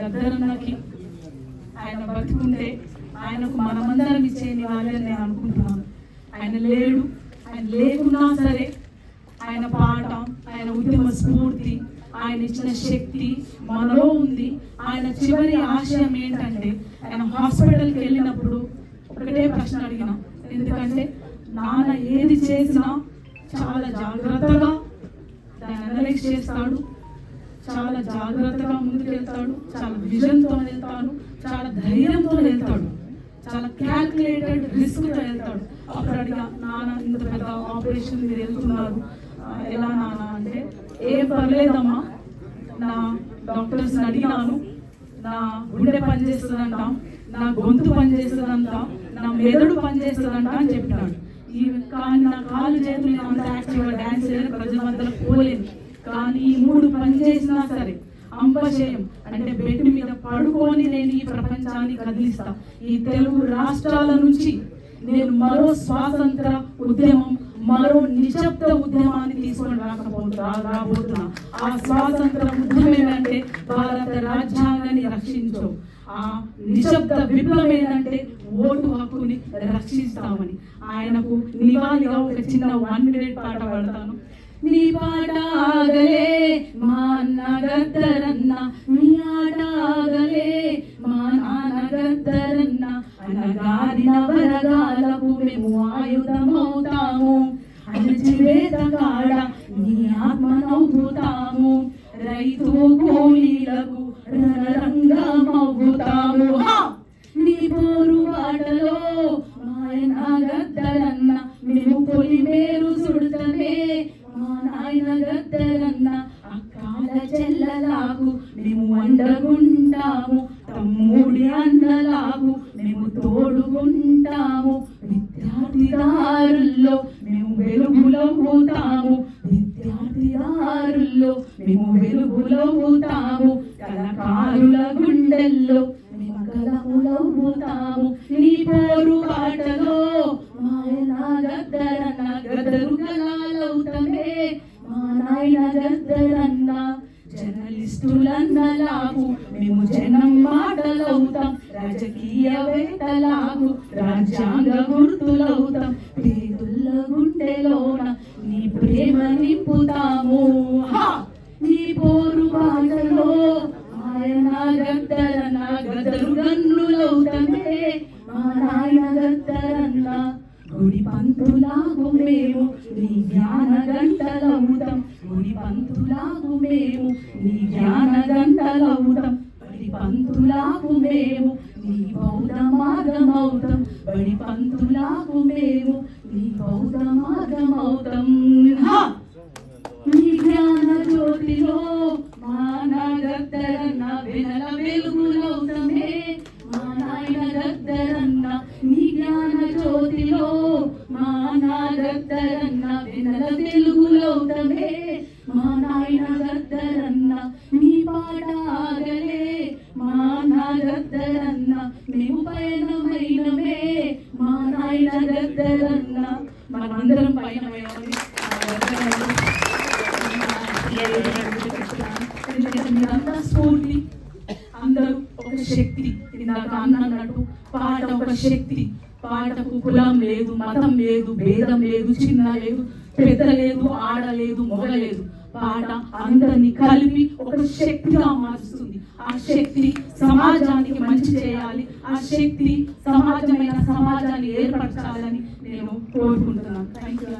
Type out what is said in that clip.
గద్దరన్నకి ఆయన బతుకుంటే ఆయనకు మనమందరం ఇచ్చే నివాళి నేను అనుకుంటున్నాను. ఆయన లేడు ఆయన లేకున్నా సరే ఆయన పాట ఆయన ఉద్యమ స్ఫూర్తి ఆయన ఇచ్చిన శక్తి మనలో ఉంది. ఆయన చివరి ఆశయం ఏంటంటే ఆయన హాస్పిటల్కి వెళ్ళినప్పుడు ఒకటే ప్రశ్న అడిగిన. ఎందుకంటే నాన్న ఏది చేసినా చాలా జాగ్రత్తగా దాన్ని అనలైజ్ చేస్తాడు. చాలా జాగ్రత్తగా ముందుకెళ్తాడు చాలా విజన్తో వెళ్తాడు చాలా ధైర్యంతో వెళ్తాడు. చాలా క్యాల్కులేటెడ్ రిస్క్తో వెళ్తాడు. అప్పుడు అడిగా నాన్న ఇంత పెద్ద ఆపరేషన్ మీరు వెళ్తున్నారు. ఎలా నాన్న అంటే ఏం పర్లేదమ్మా. నా డాక్టర్స్ అడిగినాను. నా గుండె పనిచేస్తుందంట నా గొంతు పనిచేస్తుందంట నా మెదడు పనిచేస్తుందంట అని చెప్పినాడు. ఈ కానీ నా కాళ్ళు చేతులు డ్యాన్స్ అంత యాక్టివ్గా డ్యాన్స్ చేయలేదు ప్రజల మధ్యలో కానీ ఈ మూడు పని చేసినా సరే అంపశయం అంటే బెడ్ మీద పడుకొని నేను ఈ ప్రపంచాన్ని కదిలిస్తా. ఈ తెలుగు రాష్ట్రాల నుంచి నేను మరో స్వాతంత్ర ఉద్యమం మరో నిశ్శబ్ద ఉద్యమాన్ని తీసుకొని రాకపోతున్నా రాబోతున్నా. ఆ స్వాతంత్ర ఉద్యమం ఏంటంటే భారత రాజ్యాంగాన్ని రక్షించు ఆ నిశ్శబ్ద విప్లవం ఏంటంటే ఓటు హక్కుని రక్షిస్తామని. ఆయనకు నివాళిగా ఒక చిన్న వన్ మినిట్ పాట పాడతాను. నీ పాట ఆగలే మా అన్న గద్దరన్న నీ ఆట ఆగలే మా నాన్న గద్దరన్న అన్నగారిన వరగాలకు మేము ఆయుధమవుతాము అణచివేత కాడ నీ ఆత్మ నవ్వుతాము మేము వెలుగులవుతాము కళకారుల గుండెల్లో మేము కలములవుతాము నీ పోరు ఆటలో మాయనా గద్దరన్న గద్దరు గలాలవుతమే మా నాయన గద్దరన్న జర్నలిస్టులన్నలాగు మేము జనం మాటలవుతాం. రాజకీయవేత్తలాగు రాజ్యాంగ గుర్తులవుతాం. గద్దరన్న గద్దరు మా నాయన గద్దరన్న గుడి పంతులాగు మేము నీ జ్ఞాన గంటలవుతాం గుడి పంతులాగు మేము నీ జ్ఞాన గంటలవుతాం బడి పంతులాగు మేము నీ బౌద్ధ మార్గమవుతాం బడి పంతులాగు మేము నీ బౌద్ధ మార్గమవుతాం నీ జ్ఞాన జ్యోతిలో మాన వెనల వెలుగు గద్దరన్న వెనల వెలుగులవుతమే మా నాయన గద్దరన్న నీ పాట ఆగలే. మా నా గద్దరన్న మేము పయనమైనమే. మా నాయన గద్దరన్న. మనమందరం పయనమైనమే మీరంతా స్ఫూర్తి. అందరూ ఒక శక్తి. ఇందాక అన్నట్టు పాట ఒక శక్తి. పాటకు కులం లేదు మతం లేదు భేదం లేదు చిన్న లేదు పెద్ద లేదు ఆడ లేదు మొగ లేదు. పాట అందరిని కలిపి ఒక శక్తిగా మారుస్తుంది. ఆ శక్తి సమాజానికి మంచి చేయాలి. ఆ శక్తి సమాజమైన సమాజాన్ని ఏర్పరచాలని నేను కోరుకుంటున్నాను. Thank you